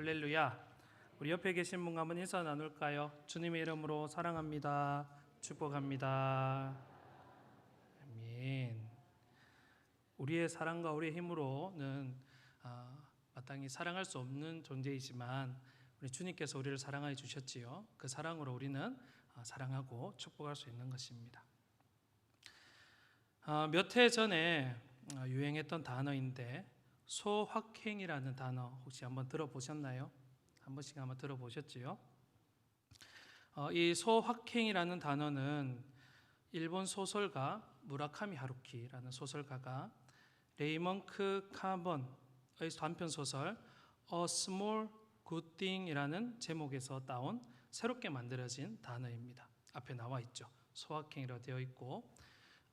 할렐루야. 우리 옆에 계신 분과 한번 인사 나눌까요? 주님의 이름으로 사랑합니다. 축복합니다. 아멘. 우리의 사랑과 우리의 힘으로는 아, 마땅히 사랑할 수 없는 존재이지만 우리 주님께서 우리를 사랑하여 주셨지요. 그 사랑으로 우리는 아, 사랑하고 축복할 수 있는 것입니다. 아, 몇해 전에 아, 유행했던 단어인데 소확행이라는 단어 혹시 한번 들어보셨나요? 한 번씩 한번 들어보셨지요? 어, 이 소확행이라는 단어는 일본 소설가 무라카미 하루키라는 소설가가 레이먼크 카본의 단편 소설 A Small Good Thing이라는 제목에서 따온 새롭게 만들어진 단어입니다. 앞에 나와 있죠. 소확행이라고 되어 있고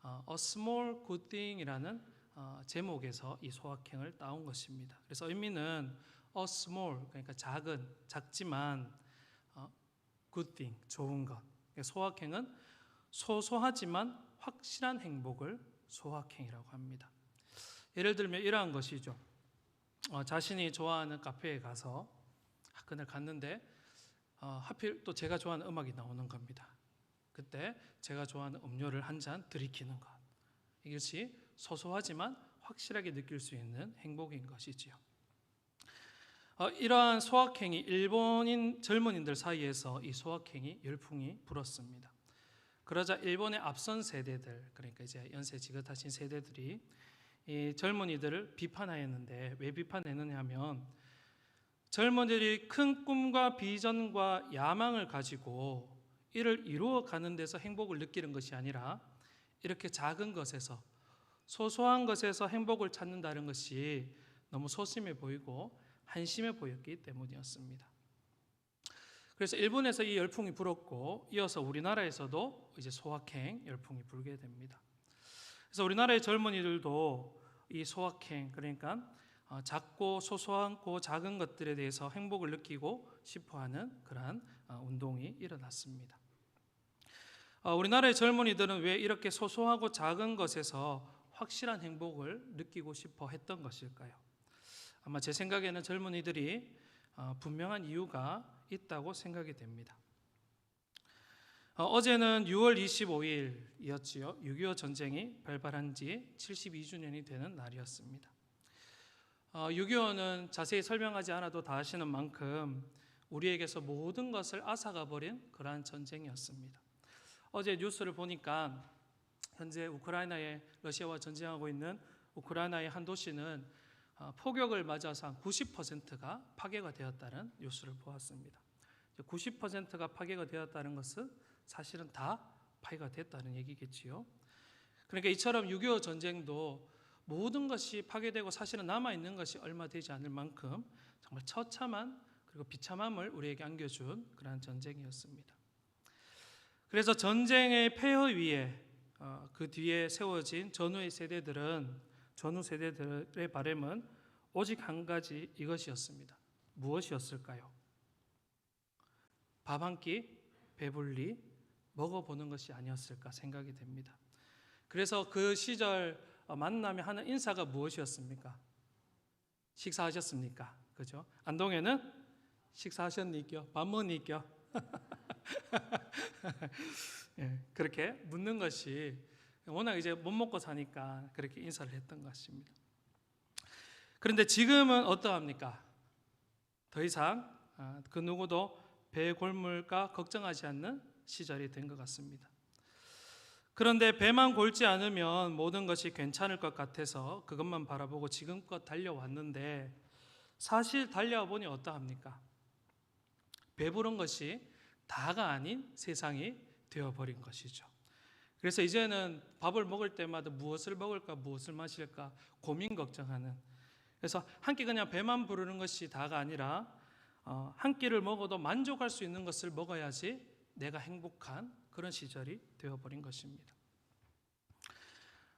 어, A Small Good Thing이라는 어, 제목에서 이 소확행을 따온 것입니다. 그래서 의미는 a small 그러니까 작은 작지만 어, good thing 좋은 것. 그러니까 소확행은 소소하지만 확실한 행복을 소확행이라고 합니다. 예를 들면 이러한 것이죠. 어, 자신이 좋아하는 카페에 가서 그날 갔는데 어, 하필 또 제가 좋아하는 음악이 나오는 겁니다. 그때 제가 좋아하는 음료를 한 잔 들이키는 것. 이것이 소소하지만 확실하게 느낄 수 있는 행복인 것이지요. 어, 이러한 소확행이 일본인 젊은이들 사이에서 이 소확행이 열풍이 불었습니다. 그러자 일본의 앞선 세대들 그러니까 이제 연세 지긋하신 세대들이 이 젊은이들을 비판하였는데 왜 비판했느냐면 젊은이들이 큰 꿈과 비전과 야망을 가지고 이를 이루어 가는 데서 행복을 느끼는 것이 아니라 이렇게 작은 것에서 소소한 것에서 행복을 찾는다는 것이 너무 소심해 보이고 한심해 보였기 때문이었습니다. 그래서 일본에서 이 열풍이 불었고 이어서 우리나라에서도 이제 소확행 열풍이 불게 됩니다. 그래서 우리나라의 젊은이들도 이 소확행 그러니까 어, 작고 소소하고 작은 것들에 대해서 행복을 느끼고 싶어하는 그러한 어, 운동이 일어났습니다. 어, 우리나라의 젊은이들은 왜 이렇게 소소하고 작은 것에서 확실한 행복을 느끼고 싶어 했던 것일까요? 아마 제 생각에는 젊은이들이 어, 분명한 이유가 있다고 생각이 됩니다. 어, 제는 6월 25일이었지요. 6.25 전쟁이 발발한 지 72주년이 되는 날이었습니다. 6.25는 어, 자세히 설명하지 않아도 다 아시는 만큼 우리에게서 모든 것을 앗아가 버린 그러한 전쟁이었습니다. 어제 뉴스를 보니까 현재 우크라이나에 러시아와 전쟁하고 있는 우크라이나의 한 도시는 어, 폭격을 맞아서 한 90%가 파괴가 되었다는 뉴스를 보았습니다. 90%가 파괴가 되었다는 것은 사실은 다 파괴가 됐다는 얘기겠지요. 그러니까 이처럼 6.25 전쟁도 모든 것이 파괴되고 사실은 남아 있는 것이 얼마 되지 않을 만큼 정말 처참한 그리고 비참함을 우리에게 안겨준 그러한 전쟁이었습니다. 그래서 전쟁의 폐허 위에 어, 그 뒤에 세워진 전후의 세대들은 전후 세대들의 바램은 오직 한 가지 이것이었습니다. 무엇이었을까요? 밥 한 끼 배불리 먹어보는 것이 아니었을까 생각이 됩니다. 그래서 그 시절 어, 만남에 하는 인사가 무엇이었습니까? 식사하셨습니까? 그죠? 안동에는 식사하셨니까? 밥 먹니까? 예, 그렇게 묻는 것이 워낙 이제 못 먹고 사니까 그렇게 인사를 했던 것 같습니다. 그런데 지금은 어떠합니까? 더 이상 아, 그 누구도 배 골물까 걱정하지 않는 시절이 된 것 같습니다. 그런데 배만 골지 않으면 모든 것이 괜찮을 것 같아서 그것만 바라보고 지금껏 달려왔는데 사실 달려와 보니 어떠합니까? 배부른 것이 다가 아닌 세상이 되어버린 것이죠. 그래서 이제는 밥을 먹을 때마다 무엇을 먹을까, 무엇을 마실까 고민 걱정하는. 그래서 한 끼 그냥 배만 부르는 것이 다가 아니라 어, 한 끼를 먹어도 만족할 수 있는 것을 먹어야지 내가 행복한 그런 시절이 되어버린 것입니다.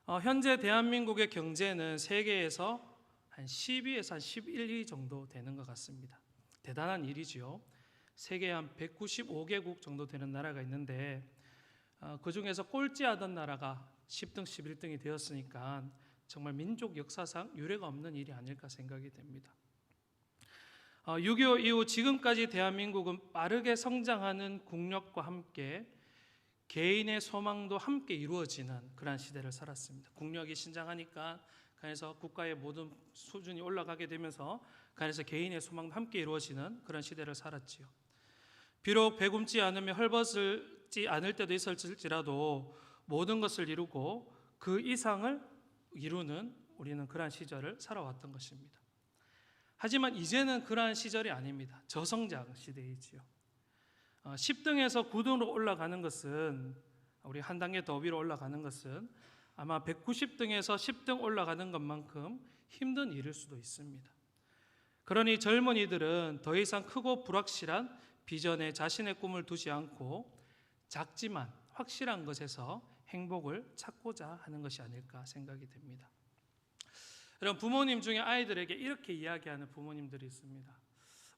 어, 현재 대한민국의 경제는 세계에서 한 12에서 한 11위 정도 되는 것 같습니다. 대단한 일이지요. 세계 한 195개국 정도 되는 나라가 있는데 어, 그 중에서 꼴찌하던 나라가 10등, 11등이 되었으니까 정말 민족 역사상 유례가 없는 일이 아닐까 생각이 됩니다. 6.25 이후 지금까지 대한민국은 빠르게 성장하는 국력과 함께 개인의 소망도 함께 이루어지는 그러한 시대를 살았습니다. 국력이 신장하니까 그래서 국가의 모든 수준이 올라가게 되면서 그래서 개인의 소망도 함께 이루어지는 그런 시대를 살았지요. 비록 배굶지 않으며 헐벗지 않을 때도 있을지라도 모든 것을 이루고 그 이상을 이루는 우리는 그러한 시절을 살아왔던 것입니다. 하지만 이제는 그러한 시절이 아닙니다. 저성장 시대이지요. 어, 10등에서 9등으로 올라가는 것은 우리 한 단계 더 위로 올라가는 것은 아마 190등에서 10등 올라가는 것만큼 힘든 일일 수도 있습니다. 그러니 젊은이들은 더 이상 크고 불확실한 비전에 자신의 꿈을 두지 않고 작지만 확실한 것에서 행복을 찾고자 하는 것이 아닐까 생각이 됩니다. 여러분 부모님 중에 아이들에게 이렇게 이야기하는 부모님들이 있습니다.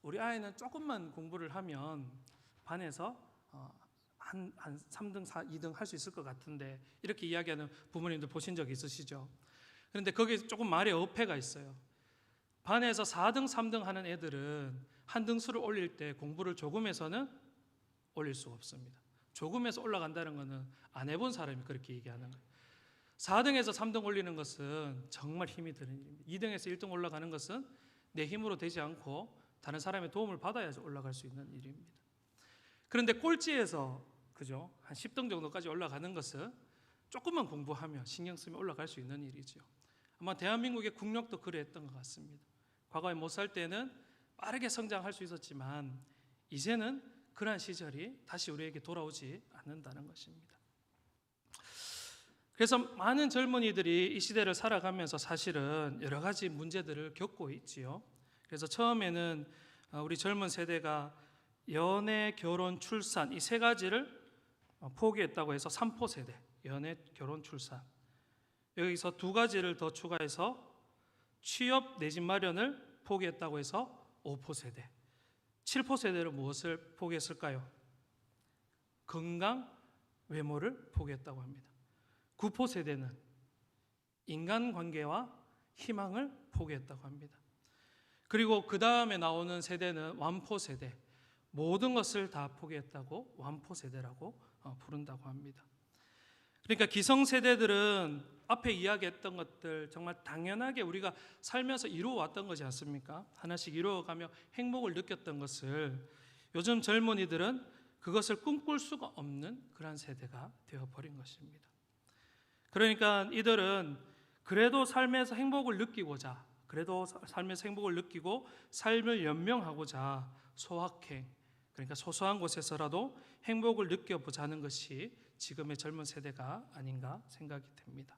우리 아이는 조금만 공부를 하면 반에서 어, 한, 한 3등, 4, 2등 할 수 있을 것 같은데 이렇게 이야기하는 부모님들 보신 적 있으시죠? 그런데 거기에 조금 말의 어폐가 있어요. 반에서 4등, 3등 하는 애들은 한 등수를 올릴 때 공부를 조금 해서는 올릴 수가 없습니다. 조금해서 올라간다는 것은 안 해본 사람이 그렇게 얘기하는 거예요. 4등에서 3등 올리는 것은 정말 힘이 드는 일입니다. 2등에서 1등 올라가는 것은 내 힘으로 되지 않고 다른 사람의 도움을 받아야지 올라갈 수 있는 일입니다. 그런데 꼴찌에서 그죠? 한 10등 정도까지 올라가는 것은 조금만 공부하면 신경 쓰면 올라갈 수 있는 일이죠. 아마 대한민국의 국력도 그랬던 것 같습니다. 과거에 못 살 때는 빠르게 성장할 수 있었지만 이제는 그러한 시절이 다시 우리에게 돌아오지 않는다는 것입니다. 그래서 많은 젊은이들이 이 시대를 살아가면서 사실은 여러 가지 문제들을 겪고 있지요. 그래서 처음에는 어, 우리 젊은 세대가 연애, 결혼, 출산 이 세 가지를 어, 포기했다고 해서 삼포 세대, 연애, 결혼, 출산. 여기서 두 가지를 더 추가해서 취업 내 집 마련을 포기했다고 해서 5포 세대. 7포 세대를 무엇을 포기했을까요? 건강, 외모를 포기했다고 합니다. 9포 세대는 인간관계와 희망을 포기했다고 합니다. 그리고 그 다음에 나오는 세대는 완포 세대. 모든 것을 다 포기했다고 완포 세대라고 어, 부른다고 합니다. 그러니까 기성 세대들은 앞에 이야기했던 것들 정말 당연하게 우리가 살면서 이루어왔던 거지 않습니까? 하나씩 이루어가며 행복을 느꼈던 것을 요즘 젊은이들은 그것을 꿈꿀 수가 없는 그러한 세대가 되어버린 것입니다. 그러니까 이들은 그래도 삶에서 행복을 느끼고자, 그래도 삶에서 행복을 느끼고 삶을 연명하고자 소확행, 그러니까 소소한 곳에서라도 행복을 느껴보자는 것이 지금의 젊은 세대가 아닌가 생각이 됩니다.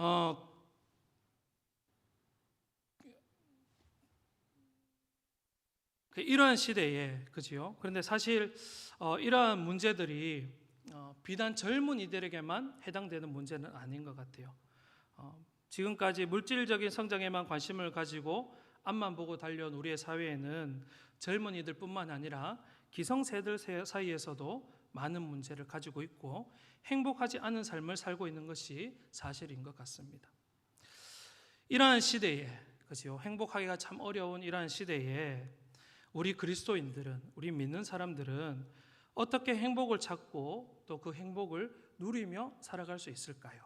어, 그 이러한 시대에 그지요. 그런데 사실 어, 이러한 문제들이 어, 비단 젊은 이들에게만 해당되는 문제는 아닌 것 같아요. 어, 지금까지 물질적인 성장에만 관심을 가지고 앞만 보고 달려온 우리의 사회에는 젊은이들뿐만 아니라 기성세들 사이에서도 많은 문제를 가지고 있고 행복하지 않은 삶을 살고 있는 것이 사실인 것 같습니다. 이러한 시대에 그죠 행복하기가 참 어려운 이러한 시대에 우리 그리스도인들은 우리 믿는 사람들은 어떻게 행복을 찾고 또 그 행복을 누리며 살아갈 수 있을까요?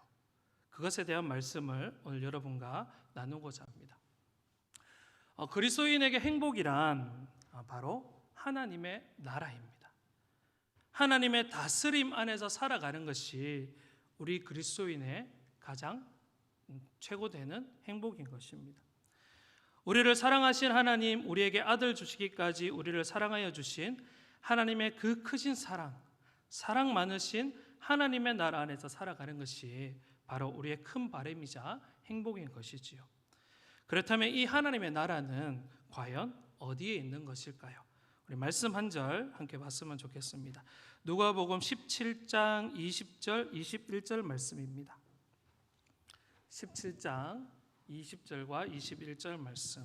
그것에 대한 말씀을 오늘 여러분과 나누고자 합니다. 어, 그리스도인에게 행복이란 아, 바로 하나님의 나라입니다. 하나님의 다스림 안에서 살아가는 것이 우리 그리스도인의 가장 최고되는 행복인 것입니다. 우리를 사랑하신 하나님, 우리에게 아들 주시기까지 우리를 사랑하여 주신 하나님의 그 크신 사랑, 사랑 많으신 하나님의 나라 안에서 살아가는 것이 바로 우리의 큰 바램이자 행복인 것이지요. 그렇다면 이 하나님의 나라는 과연 어디에 있는 것일까요? 우리 말씀 한 절 함께 봤으면 좋겠습니다. 누가복음 17장 20절 21절 말씀입니다. 17장 20절과 21절 말씀.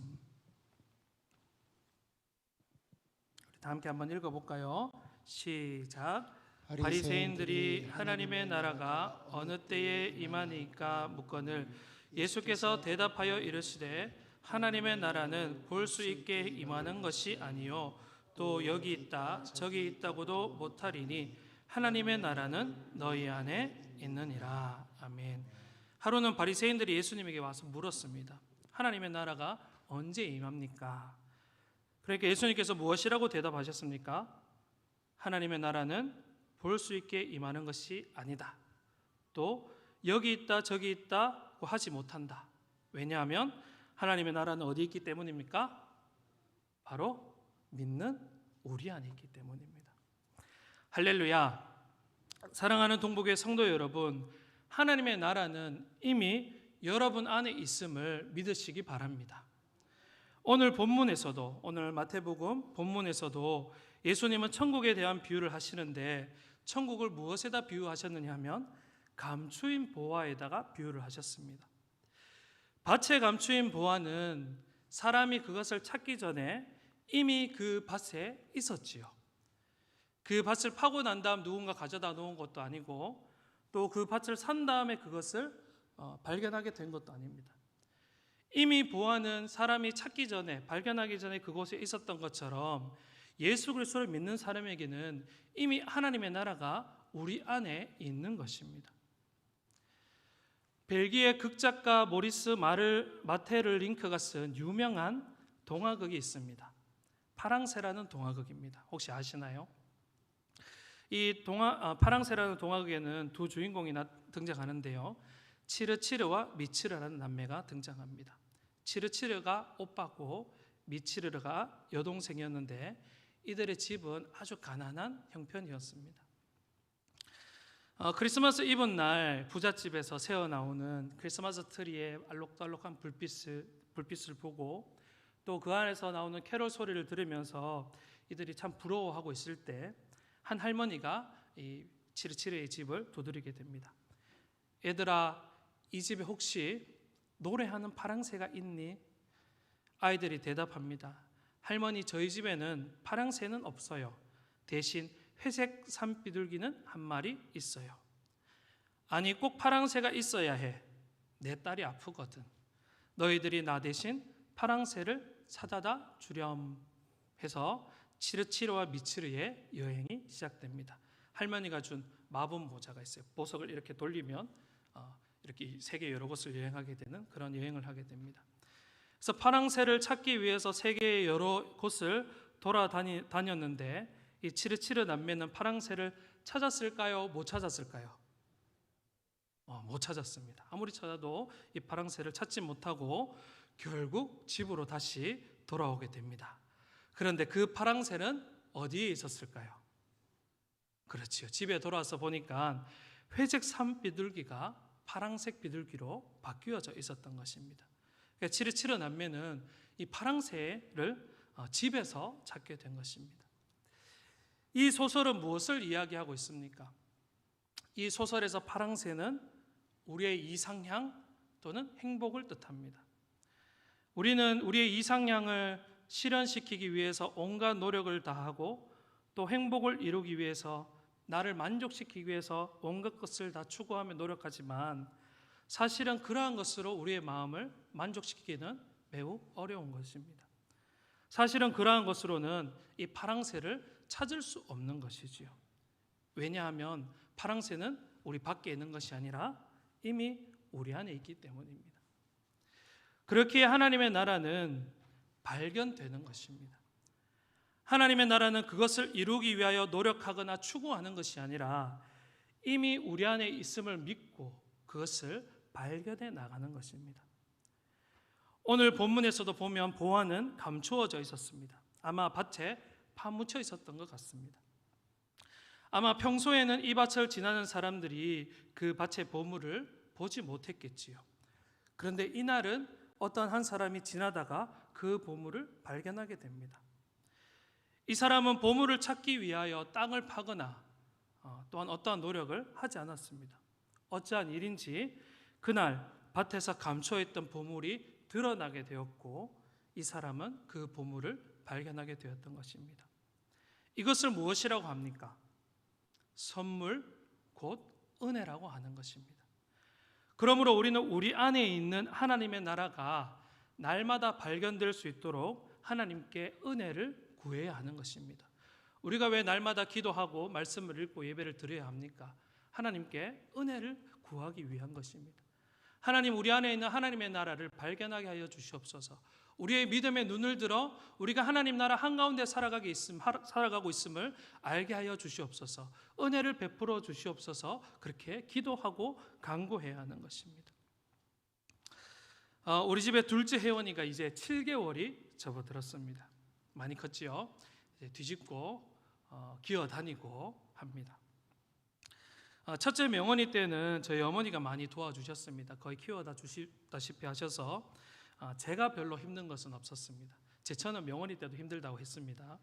우리 다 함께 한번 읽어 볼까요? 시작. 바리새인들이 하나님의 나라가 어느 때에 임하니까 묻거늘 예수께서 대답하여 이르시되 하나님의 나라는 볼 수 있게 임하는 것이 아니요 또 여기 있다 저기 있다고도 못하리니 하나님의 나라는 너희 안에 있느니라 아멘. 하루는 바리새인들이 예수님에게 와서 물었습니다. 하나님의 나라가 언제 임합니까? 그러니까 예수님께서 무엇이라고 대답하셨습니까? 하나님의 나라는 볼 수 있게 임하는 것이 아니다. 또 여기 있다 저기 있다고 하지 못한다. 왜냐하면 하나님의 나라는 어디 있기 때문입니까? 바로 믿는 우리 안에 있기 때문입니다. 할렐루야. 사랑하는 동북의 성도 여러분, 하나님의 나라는 이미 여러분 안에 있음을 믿으시기 바랍니다. 오늘 본문에서도 오늘 마태복음 본문에서도 예수님은 천국에 대한 비유를 하시는데 천국을 무엇에다 비유하셨느냐 하면 감추인 보화에다가 비유를 하셨습니다. 밭에 감추인 보화는 사람이 그것을 찾기 전에 이미 그 밭에 있었지요. 그 밭을 파고 난 다음 누군가 가져다 놓은 것도 아니고 또 그 밭을 산 다음에 그것을 어, 발견하게 된 것도 아닙니다. 이미 보아는 사람이 찾기 전에 발견하기 전에 그곳에 있었던 것처럼 예수 그리스도를 믿는 사람에게는 이미 하나님의 나라가 우리 안에 있는 것입니다. 벨기에 극작가 모리스 마를 마테르 링크가 쓴 유명한 동화극이 있습니다. 파랑새라는 동화극입니다. 혹시 아시나요? 이 동화 아, 파랑새라는 동화극에는 두 주인공이 나, 등장하는데요. 치르치르와 미치르라는 남매가 등장합니다. 치르치르가 오빠고 미치르가 여동생이었는데 이들의 집은 아주 가난한 형편이었습니다. 어, 크리스마스 이브 날 부잣집에서 새어 나오는 크리스마스 트리의 알록달록한 불빛을 불빛을 보고 또 그 안에서 나오는 캐롤 소리를 들으면서 이들이 참 부러워하고 있을 때 한 할머니가 이 치르치르의 집을 두드리게 됩니다. 얘들아, 이 집에 혹시 노래하는 파랑새가 있니? 아이들이 대답합니다. 할머니, 저희 집에는 파랑새는 없어요. 대신 회색 산비둘기는 한 마리 있어요. 아니, 꼭 파랑새가 있어야 해. 내 딸이 아프거든. 너희들이 나 대신 파랑새를 사다다 주렴 해서 치르치르와 미치르의 여행이 시작됩니다. 할머니가 준 마법 모자가 있어요. 보석을 이렇게 돌리면 어, 이렇게 세계 여러 곳을 여행하게 되는 그런 여행을 하게 됩니다. 그래서 파랑새를 찾기 위해서 세계 여러 곳을 돌아다녔는데 이 치르치르 남매는 파랑새를 찾았을까요? 못 찾았을까요? 어, 못 찾았습니다. 아무리 찾아도 이 파랑새를 찾지 못하고 결국 집으로 다시 돌아오게 됩니다. 그런데 그 파랑새는 어디에 있었을까요? 그렇지요. 집에 돌아와서 보니까 회색 산 비둘기가 파랑색 비둘기로 바뀌어져 있었던 것입니다. 그러니까 치르치르 남매는 이 파랑새를 어, 집에서 찾게 된 것입니다. 이 소설은 무엇을 이야기하고 있습니까? 이 소설에서 파랑새는 우리의 이상향 또는 행복을 뜻합니다. 우리는 우리의 이상향을 실현시키기 위해서 온갖 노력을 다하고 또 행복을 이루기 위해서 나를 만족시키기 위해서 온갖 것을 다 추구하며 노력하지만 사실은 그러한 것으로 우리의 마음을 만족시키기는 매우 어려운 것입니다. 사실은 그러한 것으로는 이 파랑새를 찾을 수 없는 것이지요. 왜냐하면 파랑새는 우리 밖에 있는 것이 아니라 이미 우리 안에 있기 때문입니다. 그렇기에 하나님의 나라는 발견되는 것입니다. 하나님의 나라는 그것을 이루기 위하여 노력하거나 추구하는 것이 아니라 이미 우리 안에 있음을 믿고 그것을 발견해 나가는 것입니다. 오늘 본문에서도 보면 보화는 감추어져 있었습니다. 아마 밭에 파묻혀 있었던 것 같습니다. 아마 평소에는 이 밭을 지나는 사람들이 그 밭의 보물을 보지 못했겠지요. 그런데 이날은 어떤 한 사람이 지나다가 그 보물을 발견하게 됩니다. 이 사람은 보물을 찾기 위하여 땅을 파거나 어, 또한 어떠한 노력을 하지 않았습니다. 어찌한 일인지 그날 밭에서 감춰있던 보물이 드러나게 되었고 이 사람은 그 보물을 발견하게 되었던 것입니다. 이것을 무엇이라고 합니까? 선물 곧 은혜라고 하는 것입니다. 그러므로 우리는 우리 안에 있는 하나님의 나라가 날마다 발견될 수 있도록 하나님께 은혜를 구해야 하는 것입니다. 우리가 왜 날마다 기도하고 말씀을 읽고 예배를 드려야 합니까? 하나님께 은혜를 구하기 위한 것입니다. 하나님 우리 안에 있는 하나님의 나라를 발견하게 하여 주시옵소서. 우리의 믿음의 눈을 들어 우리가 하나님 나라 한가운데 살아가게 있음, 살아가고 있음을 알게 하여 주시옵소서. 은혜를 베풀어 주시옵소서. 그렇게 기도하고 간구해야 하는 것입니다. 어, 우리 집에 둘째 혜원이가 이제 7개월이 접어들었습니다. 많이 컸지요. 이제 뒤집고 어, 기어 다니고 합니다. 어, 첫째 명언이 때는 저희 어머니가 많이 도와주셨습니다. 거의 키워다 주시다시피 하셔서 어, 제가 별로 힘든 것은 없었습니다. 제 처는 명언이 때도 힘들다고 했습니다.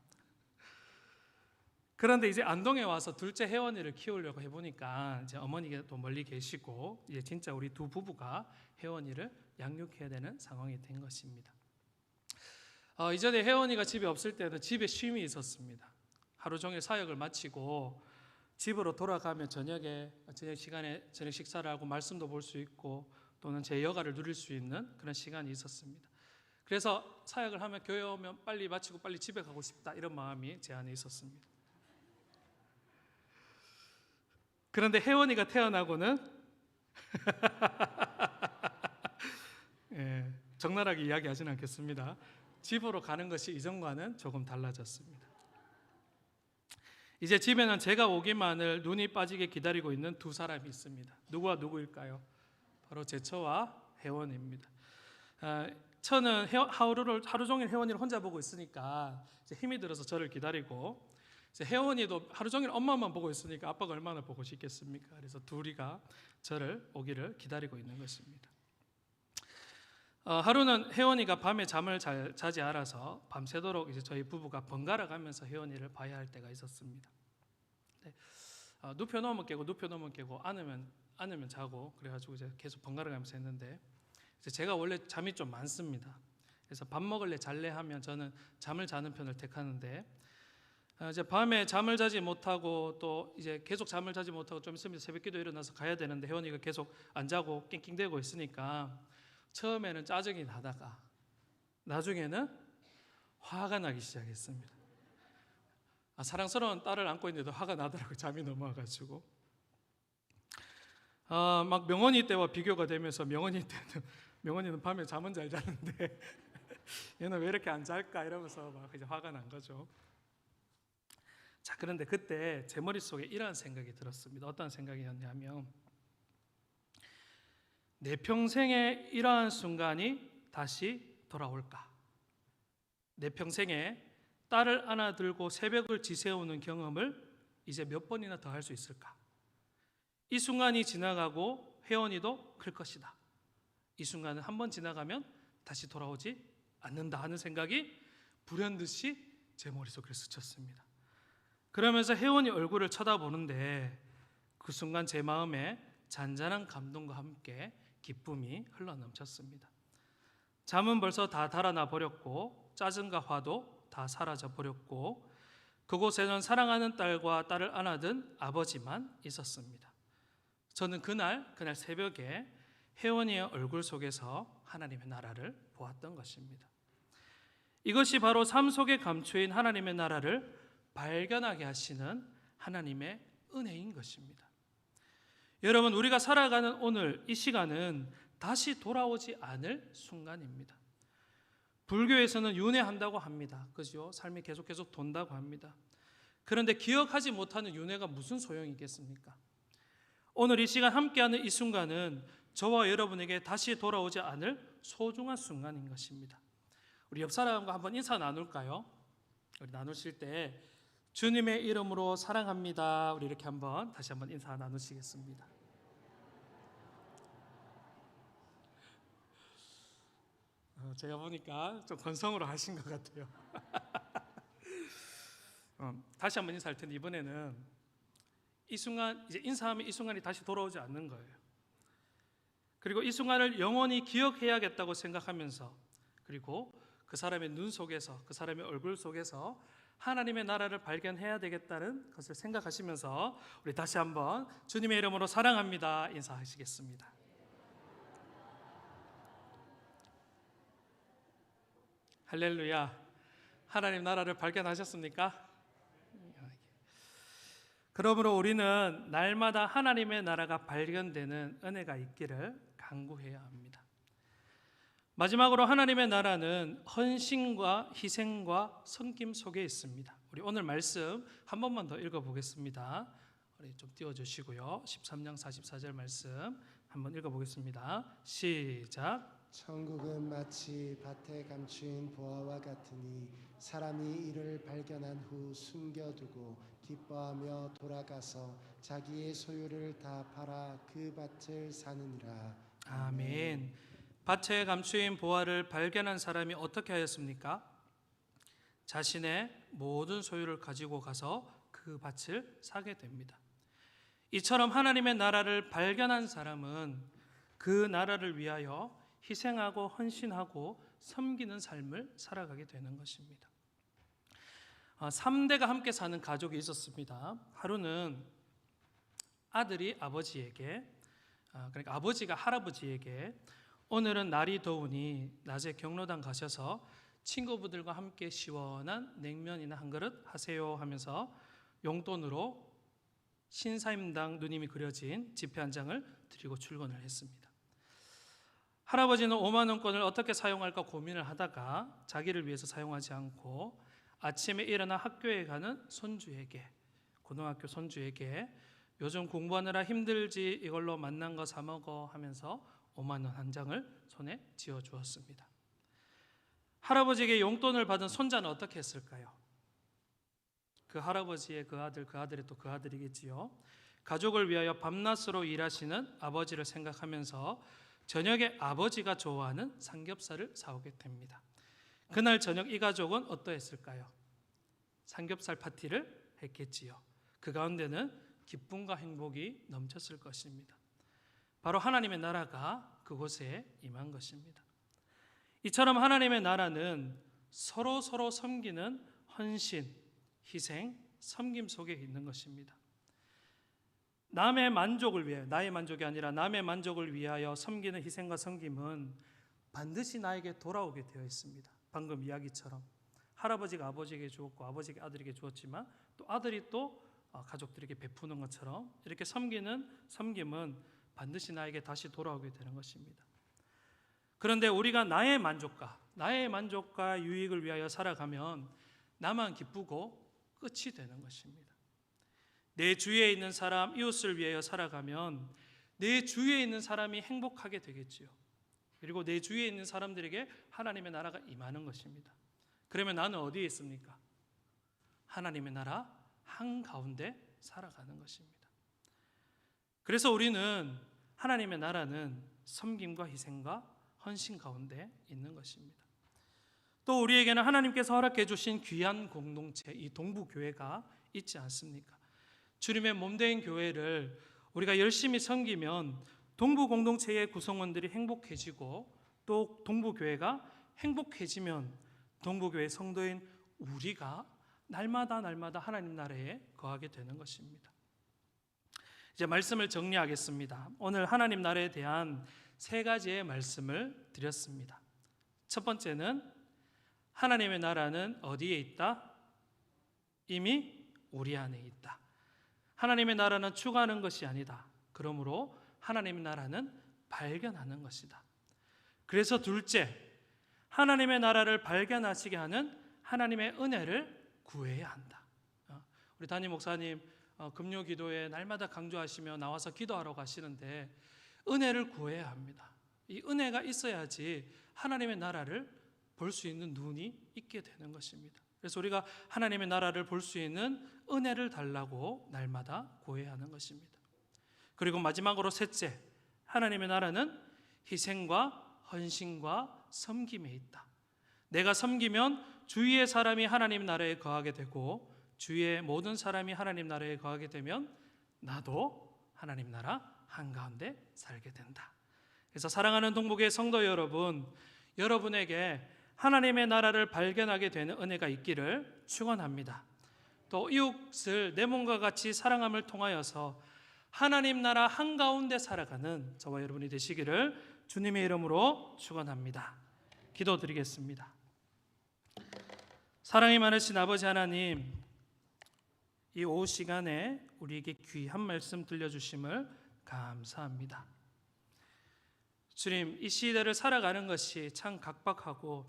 그런데 이제 안동에 와서 둘째 혜원이를 키우려고 해보니까 이제 어머니가 또 멀리 계시고 이제 진짜 우리 두 부부가 혜원이를 양육해야 되는 상황이 된 것입니다. 어, 이전에 혜원이가 집에 없을 때는 집에 쉼이 있었습니다. 하루 종일 사역을 마치고 집으로 돌아가면 저녁에 저녁 시간에 저녁 식사를 하고 말씀도 볼 수 있고 또는 제 여가를 누릴 수 있는 그런 시간이 있었습니다. 그래서 사역을 하면 교회 오면 빨리 마치고 빨리 집에 가고 싶다 이런 마음이 제 안에 있었습니다. 그런데 혜원이가 태어나고는 예, 적나라하게 이야기하지는 않겠습니다. 집으로 가는 것이 이전과는 조금 달라졌습니다. 이제 집에는 제가 오기만을 눈이 빠지게 기다리고 있는 두 사람이 있습니다. 누구와 누구일까요? 바로 제처와 혜원입니다. 아, 처는 하루를 하루 종일 혜원이를 혼자 보고 있으니까 힘이 들어서 저를 기다리고 혜원이도 하루 종일 엄마만 보고 있으니까 아빠가 얼마나 보고 싶겠습니까? 그래서 둘이가 저를 오기를 기다리고 있는 것입니다. 어, 하루는 혜원이가 밤에 잠을 잘 자지 않아서 밤새도록 이제 저희 부부가 번갈아 가면서 혜원이를 봐야 할 때가 있었습니다. 네. 어, 눕혀 놓으면 깨고 눕혀 놓으면 깨고 안으면 안으면 자고 그래가지고 이제 계속 번갈아 가면서 했는데 제가 원래 잠이 좀 많습니다. 그래서 밥 먹을래 잘래 하면 저는 잠을 자는 편을 택하는데 어, 이제 밤에 잠을 자지 못하고 또 이제 계속 잠을 자지 못하고 좀 있으면 새벽기도 일어나서 가야 되는데 혜원이가 계속 안 자고 낑낑대고 있으니까 처음에는 짜증이 나다가 나중에는 화가 나기 시작했습니다. 아, 사랑스러운 딸을 안고 있는데도 화가 나더라고요. 잠이 넘어와가지고. 아, 막 명언이 때와 비교가 되면서 명언이 때는 명언이는 밤에 잠은 잘 자는데 얘는 왜 이렇게 안 잘까 이러면서 막 이제 화가 난 거죠. 자 그런데 그때 제 머릿속에 이런 생각이 들었습니다. 어떤 생각이었냐면 내 평생에 이러한 순간이 다시 돌아올까? 내 평생에 딸을 안아들고 새벽을 지새우는 경험을 이제 몇 번이나 더 할 수 있을까? 이 순간이 지나가고 회원이도 클 것이다. 이 순간은 한 번 지나가면 다시 돌아오지 않는다 하는 생각이 불현듯이 제 머릿속에 스쳤습니다. 그러면서 혜원이 얼굴을 쳐다보는데 그 순간 제 마음에 잔잔한 감동과 함께 기쁨이 흘러넘쳤습니다. 잠은 벌써 다 달아나 버렸고 짜증과 화도 다 사라져 버렸고 그곳에는 사랑하는 딸과 딸을 안아든 아버지만 있었습니다. 저는 그날 그날 새벽에 혜원이의 얼굴 속에서 하나님의 나라를 보았던 것입니다. 이것이 바로 삶 속에 감추인 하나님의 나라를 발견하게 하시는 하나님의 은혜인 것입니다. 여러분, 우리가 살아가는 오늘 이 시간은 다시 돌아오지 않을 순간입니다. 불교에서는 윤회한다고 합니다. 그죠? 삶이 계속 계속 돈다고 합니다. 그런데 기억하지 못하는 윤회가 무슨 소용이 있겠습니까? 오늘 이 시간 함께하는 이 순간은 저와 여러분에게 다시 돌아오지 않을 소중한 순간인 것입니다. 우리 옆 사람과 한번 인사 나눌까요? 우리 나누실 때 주님의 이름으로 사랑합니다. 우리 이렇게 한번 다시 한번 인사 나누시겠습니다. 제가 보니까 좀 건성으로 하신 것 같아요. 어, 다시 한번 인사할 텐데 이번에는 이 순간 이제 인사하면 이 순간이 다시 돌아오지 않는 거예요. 그리고 이 순간을 영원히 기억해야겠다고 생각하면서 그리고 그 사람의 눈 속에서 그 사람의 얼굴 속에서 하나님의 나라를 발견해야 되겠다는 것을 생각하시면서 우리 다시 한번 주님의 이름으로 사랑합니다 인사하시겠습니다. 할렐루야. 하나님 나라를 발견하셨습니까? 그러므로 우리는 날마다 하나님의 나라가 발견되는 은혜가 있기를 간구해야 합니다. 마지막으로 하나님의 나라는 헌신과 희생과 섬김 속에 있습니다. 우리 오늘 말씀 한 번만 더 읽어 보겠습니다. 우리 좀 띄워 주시고요. 13장 44절 말씀 한번 읽어 보겠습니다. 시작. 천국은 마치 밭에 감추인 보화와 같으니 사람이 이를 발견한 후 숨겨두고 기뻐하며 돌아가서 자기의 소유를 다 팔아 그 밭을 사느니라. 아멘. 밭에 감추인 보화를 발견한 사람이 어떻게 하였습니까? 자신의 모든 소유를 가지고 가서 그 밭을 사게 됩니다. 이처럼 하나님의 나라를 발견한 사람은 그 나라를 위하여 희생하고 헌신하고 섬기는 삶을 살아가게 되는 것입니다. 3대가 함께 사는 가족이 있었습니다. 하루는 아들이 아버지에게 아, 그러니까 아버지가 할아버지에게 오늘은 날이 더우니 낮에 경로당 가셔서 친구분들과 함께 시원한 냉면이나 한 그릇 하세요 하면서 용돈으로 신사임당 누님이 그려진 지폐 한 장을 드리고 출근을 했습니다. 할아버지는 5만 원권을 어떻게 사용할까 고민을 하다가 자기를 위해서 사용하지 않고 아침에 일어나 학교에 가는 손주에게 고등학교 손주에게 요즘 공부하느라 힘들지 이걸로 만난 거 사 먹어 하면서 5만 원 한 장을 손에 쥐어 주었습니다. 할아버지에게 용돈을 받은 손자는 어떻게 했을까요? 그 할아버지의 그 아들, 그 아들의 또 그 아들이겠지요. 가족을 위하여 밤낮으로 일하시는 아버지를 생각하면서 저녁에 아버지가 좋아하는 삼겹살을 사오게 됩니다. 그날 저녁 이 가족은 어떠했을까요? 삼겹살 파티를 했겠지요. 그 가운데는 기쁨과 행복이 넘쳤을 것입니다. 바로 하나님의 나라가 그곳에 임한 것입니다. 이처럼 하나님의 나라는 서로 서로 섬기는 헌신, 희생, 섬김 속에 있는 것입니다. 남의 만족을 위해 나의 만족이 아니라 남의 만족을 위하여 섬기는 희생과 섬김은 반드시 나에게 돌아오게 되어 있습니다. 방금 이야기처럼 할아버지가 아버지에게 주었고 아버지가 아들에게 주었지만 또 아들이 또 어, 가족들에게 베푸는 것처럼 이렇게 섬기는 섬김은 반드시 나에게 다시 돌아오게 되는 것입니다. 그런데 우리가 나의 만족과 나의 만족과 유익을 위하여 살아가면 나만 기쁘고 끝이 되는 것입니다. 내 주위에 있는 사람, 이웃을 위하여 살아가면 내 주위에 있는 사람이 행복하게 되겠지요. 그리고 내 주위에 있는 사람들에게 하나님의 나라가 임하는 것입니다. 그러면 나는 어디에 있습니까? 하나님의 나라 한 가운데 살아가는 것입니다. 그래서 우리는 하나님의 나라는 섬김과 희생과 헌신 가운데 있는 것입니다. 또 우리에게는 하나님께서 허락해 주신 귀한 공동체 이 동부 교회가 있지 않습니까? 주님의 몸된 교회를 우리가 열심히 섬기면 동부 공동체의 구성원들이 행복해지고 또 동부 교회가 행복해지면 동부 교회 성도인 우리가 날마다 날마다 하나님 나라에 거하게 되는 것입니다. 이제 말씀을 정리하겠습니다. 오늘 하나님 나라에 대한 세 가지의 말씀을 드렸습니다. 첫 번째는 하나님의 나라는 어디에 있다? 이미 우리 안에 있다. 하나님의 나라는 추구하는 것이 아니다. 그러므로 하나님의 나라는 발견하는 것이다. 그래서 둘째, 하나님의 나라를 발견하시게 하는 하나님의 은혜를 구해야 한다. 어, 우리 담임 목사님 어, 금요 기도에 날마다 강조하시며 나와서 기도하러 가시는데 은혜를 구해야 합니다. 이 은혜가 있어야지 하나님의 나라를 볼 수 있는 눈이 있게 되는 것입니다. 그래서 우리가 하나님의 나라를 볼 수 있는 은혜를 달라고 날마다 구해야 하는 것입니다. 그리고 마지막으로 셋째, 하나님의 나라는 희생과 헌신과 섬김에 있다. 내가 섬기면 주위의 사람이 하나님 나라에 거하게 되고 주위의 모든 사람이 하나님 나라에 거하게 되면 나도 하나님 나라 한가운데 살게 된다. 그래서 사랑하는 동북의 성도 여러분, 여러분에게 하나님의 나라를 발견하게 되는 은혜가 있기를 축원합니다. 또 이웃을 내 몸과 같이 사랑함을 통하여서 하나님 나라 한가운데 살아가는 저와 여러분이 되시기를 주님의 이름으로 축원합니다. 기도드리겠습니다. 사랑이 많으신 아버지 하나님, 이 오후 시간에 우리에게 귀한 말씀 들려주심을 감사합니다. 주님, 이 시대를 살아가는 것이 참 각박하고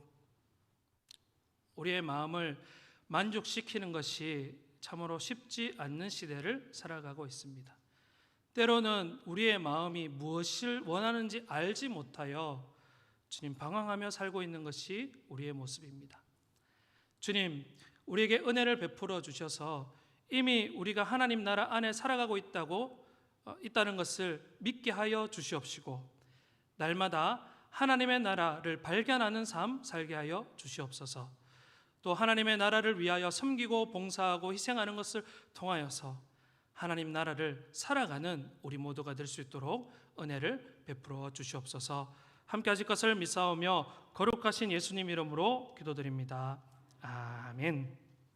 우리의 마음을 만족시키는 것이 참으로 쉽지 않는 시대를 살아가고 있습니다. 때로는 우리의 마음이 무엇을 원하는지 알지 못하여 주님 방황하며 살고 있는 것이 우리의 모습입니다. 주님, 우리에게 은혜를 베풀어 주셔서 이미 우리가 하나님 나라 안에 살아가고 있다고 어, 있다는 것을 믿게 하여 주시옵시고 날마다 하나님의 나라를 발견하는 삶 살게 하여 주시옵소서. 또 하나님의 나라를 위하여 섬기고 봉사하고 희생하는 것을 통하여서 하나님 나라를 살아가는 우리 모두가 될 수 있도록 은혜를 베풀어 주시옵소서. 함께 하실 것을 믿사오며 거룩하신 예수님 이름으로 기도드립니다. 아멘.